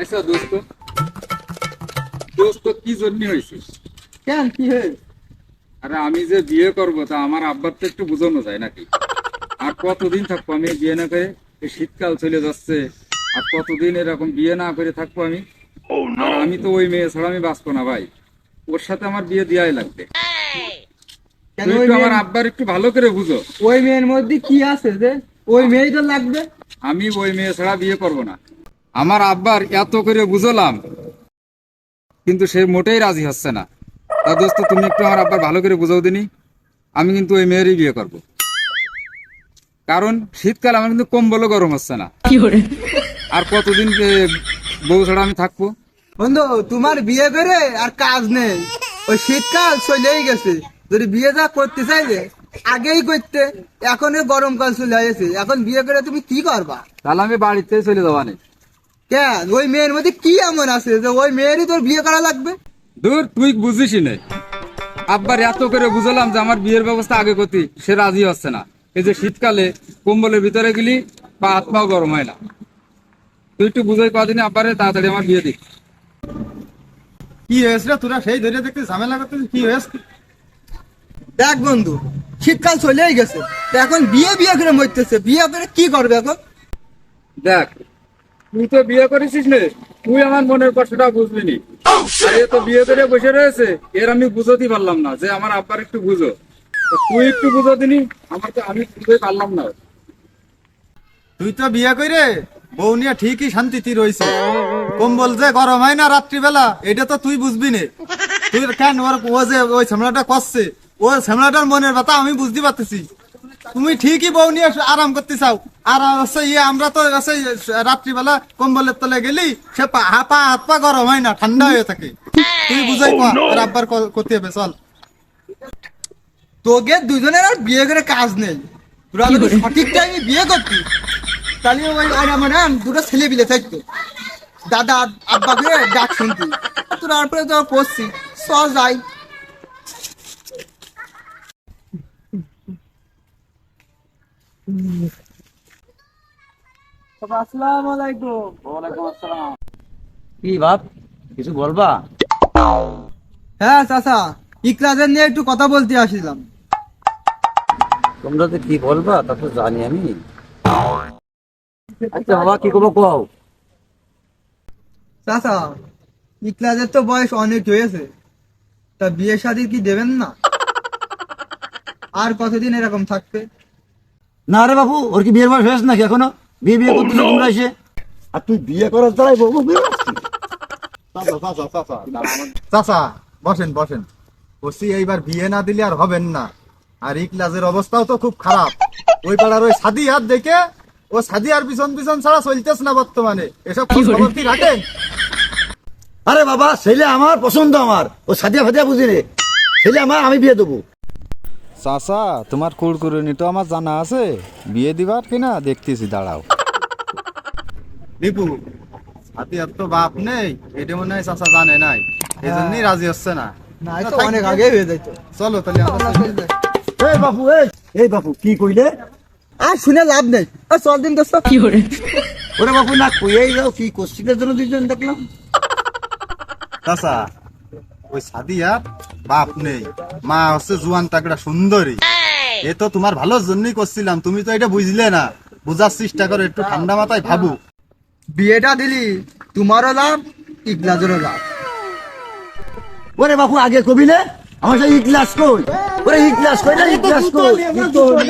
আচ্ছা দোস্ত। দোস্ত কি জন্য হয়েছে? কেন কি হয়ে আরে আমি যে বিয়ে করব তা আমার আব্বার তো একটু বোঝানো যায় নাকি? আর কতদিন থাকব আমি বিয়ে না করে? এই শীতকাল চলে যাচ্ছে। আর কতদিন এরকম বিয়ে না করে থাকব আমি? আর আমি তো ওই মেয়ে ছাড়া আমি বাঁচবো না ভাই। ওর সাথে আমার বিয়ে দেওয়াই লাগবে। আমার আব্বার একটু ভালো করে বুঝো। ওই মেয়ের মধ্যে কি আছে যে? ওই মেয়েই তো লাগবে। আমি ওই মেয়ে ছাড়া বিয়ে করব না। আমার আব্বার এত করে বুঝলাম। কিন্তু সে মোটেই রাজি হচ্ছে না। তা দোস্ত তুমি একটু আমার আব্বার ভালো করে বুঝাও দিনি। আমি কিন্তু ওই মেয়েরই বিয়ে করব। কারণ শীতকাল আমার কিন্তু কম্বলও গরম হচ্ছে না। আর কতদিন বউ ছাড়া আমি থাকব? বন্ধু তোমার বিয়ে করে আর কাজ নেই। ওই শীতকাল চলেই গেছে। যদি বিয়ে যা করতে চাইলে আগেই করতে। এখন গরমকাল চলে আসছে এখন বিয়ে করে তুমি কি করবা? তাহলে আমি বাড়িতে চলে যাওয়া নেই কেন ওই মেয়ের মধ্যে কি এমন আছে যে ওই মেয়েরই তোর বিয়ে করা লাগবে? দূর তুই বুঝিস নে। আব্বার এত করে বুঝলাম যে আমার বিয়ের ব্যবস্থা আগে করতে সে রাজি হচ্ছে না। এই যে শীতকালে কম্বলের ভিতরে গেলি বা আত্মাও গরম হয় না। তুই একটু বুঝাই কদিন আব্বারে তাড়াতাড়ি আমার বিয়ে দিক। কি হয়েছে রে তোরা? সেই ধরে দেখতে ঝামেলা করতেছিস কি হয়েছে? দেখ বন্ধু শীতকাল চলেই গেছে। এখন বিয়ে বিয়ে করে মরতেছে বিয়ে করে কি করবে এখন? দেখ তুই তো বিয়ে করেছিস নে। তুই আমার মনের কষ্টটা বুঝবি নি এ তো বিয়ে করে বসে রয়েছে। এর আমি বুঝতে পারলাম না, যে আমার আব্বার একটু বুঝো। তুই একটু বুঝো দিনি আমার তো আমি বুঝতে পারলাম না। তুই তো বিয়ে করে বউ নিয়ে ঠিকই শান্তিতে রয়েছে কম্বল যে গরম হয় না রাত্রিবেলা, এটা তো তুই বুঝবি নে। তুই কেন ওর ও যে ওই ঝামেলাটা করছে ও ঝামেলাটার মনের ব্যথা আমি বুঝতে পারতেছি। তুমি ঠিকই বউ নিয়ে আরাম করতে চাও। আর হচ্ছে ইয়ে আমরা তো হচ্ছে রাত্রিবেলা কম্বলের তলে গেলি সে পা হা- পা হাত পা গরম হয় না ঠান্ডা হয়ে থাকে। তুই বুঝাই কর তোর করতে হবে চল। তোকে দুজনের আর বিয়ে করে কাজ নেই। তোরা যদি সঠিক টাইমে বিয়ে করতি তাহলে ওই আর আমার দুটো ছেলে বিলে থাকতো। দাদা আব্বা করে ডাক শুনতি। তোরা আর পরে তো করছি স যাই। আসসালামু আলাইকুম। ওয়ালাইকুম আসসালাম। কি বাপ কিছু বলবা? হ্যাঁ চাচা ইকরাজের নিয়ে একটু কথা বলতে আসছিলাম তোমরা তো কি বলবা তা তো জানি আমি। আচ্ছা বাবা কি করব কও? চাচা ইকরাজের তো বয়স অনেক হয়েছে। তা বিয়ে শাদী কি দেবেন না? আর কতদিন এরকম থাকবে? না রে বাবু ওর কি বিয়ের বয়স হয়েছে নাকি এখনও? বিয়ে বিয়ে করতেছো তোমরা এসে আর তুই বিয়ে করার দ্বারাই বাবু চাচা বসেন বসেন। বলছি এইবার বিয়ে না দিলে আর হবেন না। আর ইকলাজের অবস্থাও তো খুব খারাপ। ওই পাড়ার ওই সাদি হাত দেখে ও সাদি আর পিছন পিছন ছাড়া চলতেছ না বর্তমানে। এসব খবর কি রাখেন আরে বাবা ছেলে আমার পছন্দ আমার। ও সাদিয়া ফাদিয়া বুঝি রে ছেলে আমার আমি বিয়ে দেবো। চাচা তোমার কুড়কুড়নি তো আমার জানা আছে। বিয়ে দিবার কিনা? দেখতেছি দাঁড়াও। দীপু সাথী আর তো বাপ নেই এটা মনে হয় চাচা জানে নাই। এই জন্যই রাজি হচ্ছে না। না এই তো অনেক আগে হয়ে যাইতো। চলো তাহলে এই বাপু এই। এই বাপু কি কইলে? আর শুনে লাভ নেই। আর চল দিন দোস্ত। ওরে বাপু না কই এই যাও কি কোশ্চিনের জন্য দুজন দেখলাম। চাচা ওই সাদিয়ার বাপ নেই। মা হচ্ছে জুয়ান তাকড়া সুন্দরী। এ তো তোমার ভালোর জন্যই করছিলাম তুমি তো এটা বুঝলে না। বোঝার চেষ্টা করো একটু ঠান্ডা মাথায় ভাবু। বিয়েটা দিলি তোমারও লাভ ইকলাজেরও লাভ। ওরে বাপু আগে কবি না? আমার সাথে ই ক্লাস কই? ওরে ইগলাস কই না? ইতিহাস ক্লাস কই?